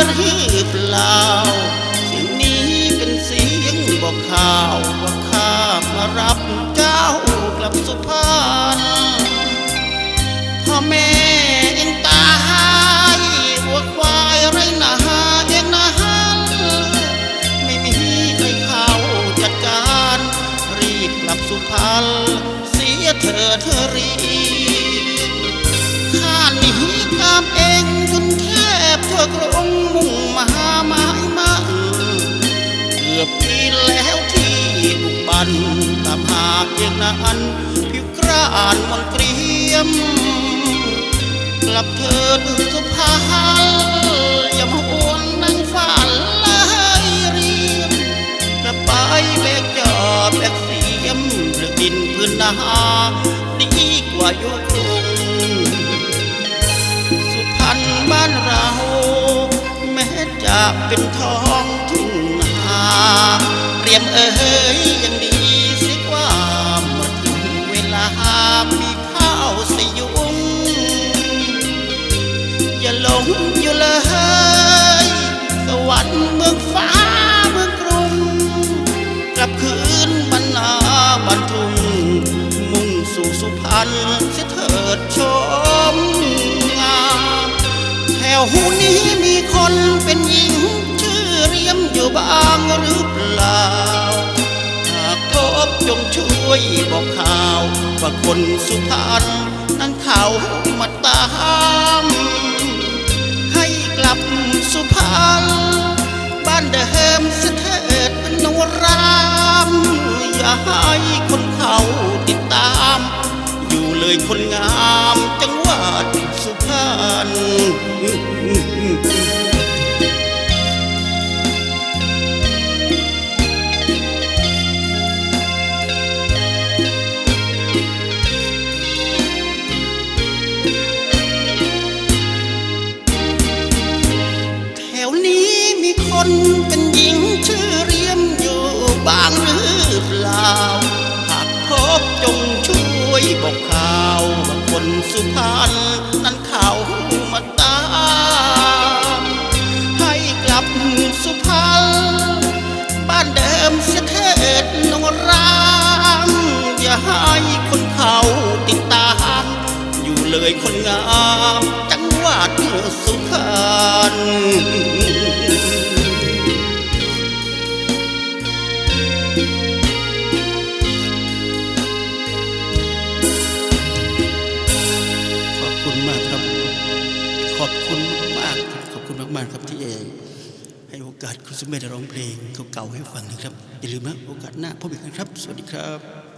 อนหรือเปล่าเสียงนี้เป็นเสียงบอกข่าวว่าข้ามารับเจ้ากลับสุพรรณพ่อแม่เอ็นตาหายวัวควายไรนาเอ็นนาฮันไม่มีใครเข้าจัดการรีบกลับสุพรรณ ทุกบันตามหาเพียงนานผิวกระอ้านมนเตรียม กลับเถิดสุภาอย่ามาอวนนั่งฝันเลยเรียมกลับไปแบกจอบแบกเสียมหรือกินพื้นนาดีกว่าอยู่กรุงสุพรรณบ้านเรา แม้จะเป็นทองทุ่งนา รียมเอ๋ยยังดีสิกว่าเมื่อถึงเวลามีข้าวสยุงอย่าหลงอยู่เลยสวรรค์เมืองฟ้าเมืองกรุงกลับคืนบรรณาบันทุงมุ่งสู่สุพรรณเสียเถิดชมงามแถวหูนี้มีคนเป็นหญิงชื่อเรียมอยู่ บ้างหรือเปล่า หากพบจงช่วยบอกข่าว ว่าคนสุพรรณนั้นเขามาตาม ให้กลับสุพรรณบ้านเดิมสเถิดเป็นนวรามอย่าให้คนเขาติดตาม อยู่เลยคนงาม เป็นหญิงชื่อเรียมอยู่บ้างหรือเปล่า หากพบจงช่วยบอกข่าวว่าคนสุพรรณนั้นเขามาตามให้กลับสุพรรณบ้านเดิมเสียเถิดนงรามอย่าให้คนเขาติดตาม อยู่เลยคนงามจังหวัดสุพรรณ ขอบคุณมากๆขอบคุณมากๆครับที่เอให้โอกาสคุณสมเด็จร้องเพลงเก่าๆให้ฟังนะครับอย่าลืมนะโอกาสหน้าพบอีกครั้งครับ สวัสดีครับ